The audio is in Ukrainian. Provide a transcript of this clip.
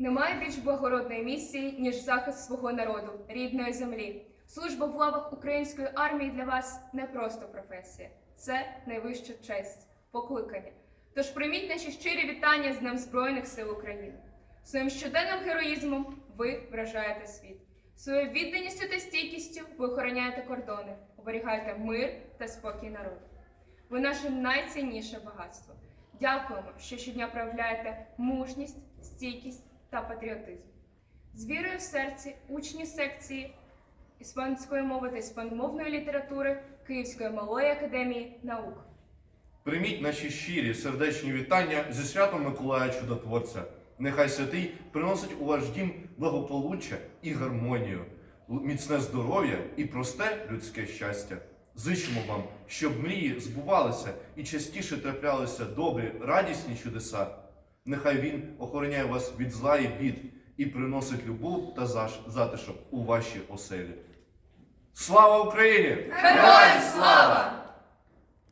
Немає більш благородної місії, ніж захист свого народу, рідної землі. Служба в лавах української армії для вас не просто професія, це найвища честь, покликання. Тож прийміть наші щирі вітання з Днем Збройних сил України. Своїм щоденним героїзмом ви вражаєте світ. Своєю відданістю та стійкістю ви охороняєте кордони, оберігаєте мир та спокій народу. Ви наше найцінніше багатство. Дякуємо, що щодня проявляєте мужність, стійкість та патріотизм. З вірою в серці учні секції іспанської мови та іспаномовної літератури Київської малої академії наук. Прийміть наші щирі сердечні вітання зі святом Миколая Чудотворця. Нехай святий приносить у ваш дім благополуччя і гармонію, міцне здоров'я і просте людське щастя. Зичимо вам, щоб мрії збувалися і частіше траплялися добрі, радісні чудеса. Нехай він охороняє вас від зла і бід і приносить любов та затишок у ваші оселі. Слава Україні! Героям слава!